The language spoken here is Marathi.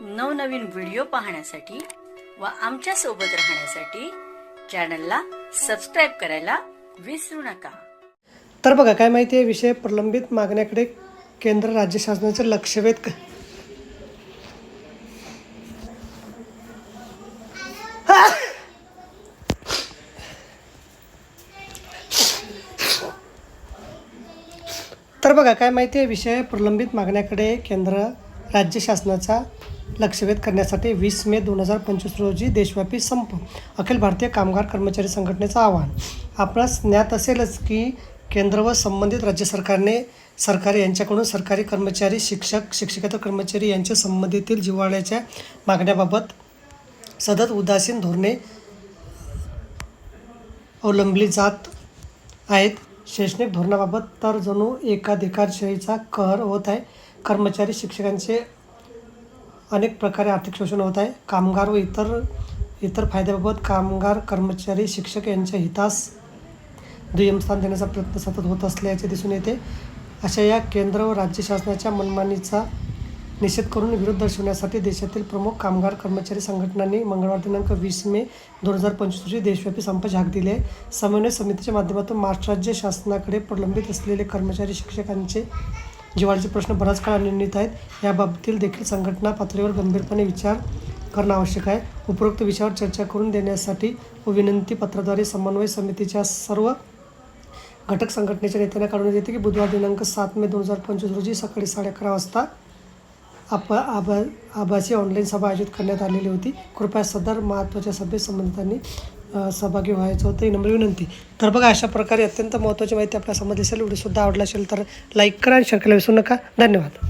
नवनवीन व्हिडिओ पाहण्यासाठी व आमच्यासोबत राहण्यासाठी चॅनलला सबस्क्राईब करायला विसरू नका. तर बघा काय माहिती आहे? विषय प्रलंबित मागण्याकडे केंद्र राज्य शासनाचे लक्ष वेध तर बघा काय माहिती आहे? विषय प्रलंबित मागण्याकडे केंद्र राज्य शासनाचा लक्षवेध करण्यासाठी वीस मे दोन हजार पंचवीस रोजी देशव्यापी संप अखिल भारतीय कामगार कर्मचारी संघटनेचं आवाहन. आपणास ज्ञात असेलच की केंद्र व संबंधित राज्य सरकारने सरकारी यांच्याकडून सरकारी कर्मचारी शिक्षक शिक्षकेतर कर्मचारी यांच्या संबंधितील जिव्हाळ्याच्या मागण्याबाबत सतत उदासीन धोरणे अवलंबली जात आहेत. शैक्षणिक धोरणाबाबत तर जणू एकाधिकारशाहीचा कहर होत आहे. कर्मचारी शिक्षकांचे अनेक प्रकारे आर्थिक शोषण होत आहे. कामगार व इतर इतर फायद्याबाबत कामगार कर्मचारी शिक्षक यांच्या हितास दुय्यम स्थान देण्याचा प्रयत्न सतत होत असल्याचे दिसून येते. अशा या केंद्र व राज्य शासनाच्या मनमानीचा निषेध करून विरोध दर्शवण्यासाठी देशातील प्रमुख कामगार कर्मचारी संघटनांनी मंगळवार दिनांक वीस मे दोन हजार पंचवीस रोजी देशव्यापी संप झाक दिले. आहे समन्वय समितीच्या माध्यमातून महाराष्ट्र राज्य शासनाकडे प्रलंबित असलेले कर्मचारी शिक्षकांचे जिव्हाळ्याचे प्रश्न बराच काळ अनिर्णित आहेत. याबाबतीत देखील संघटना पातळीवर गंभीरपणे विचार करणं आवश्यक आहे. उपरोक्त विषयावर चर्चा करून देण्यासाठी व विनंती पत्राद्वारे समन्वय समितीच्या सर्व घटक संघटनेच्या नेत्यांना काढण्यात येते की बुधवार दिनांक सात मे दोन हजार पंचवीस रोजी सकाळी साडे अकरा वाजता आप आभा आभासी ऑनलाईन सभा आयोजित करण्यात आलेली होती. कृपया सदर महत्त्वाच्या सभेत संबंधितांनी सहभागी व्हायचं होतं. ही नम्र विनंती. तर बघा अशा प्रकारे अत्यंत महत्त्वाची माहिती आपल्या समज असेल व्हिडिओसुद्धा आवडला असेल तर लाईक करा आणि शेअर करायला विसरू नका. धन्यवाद.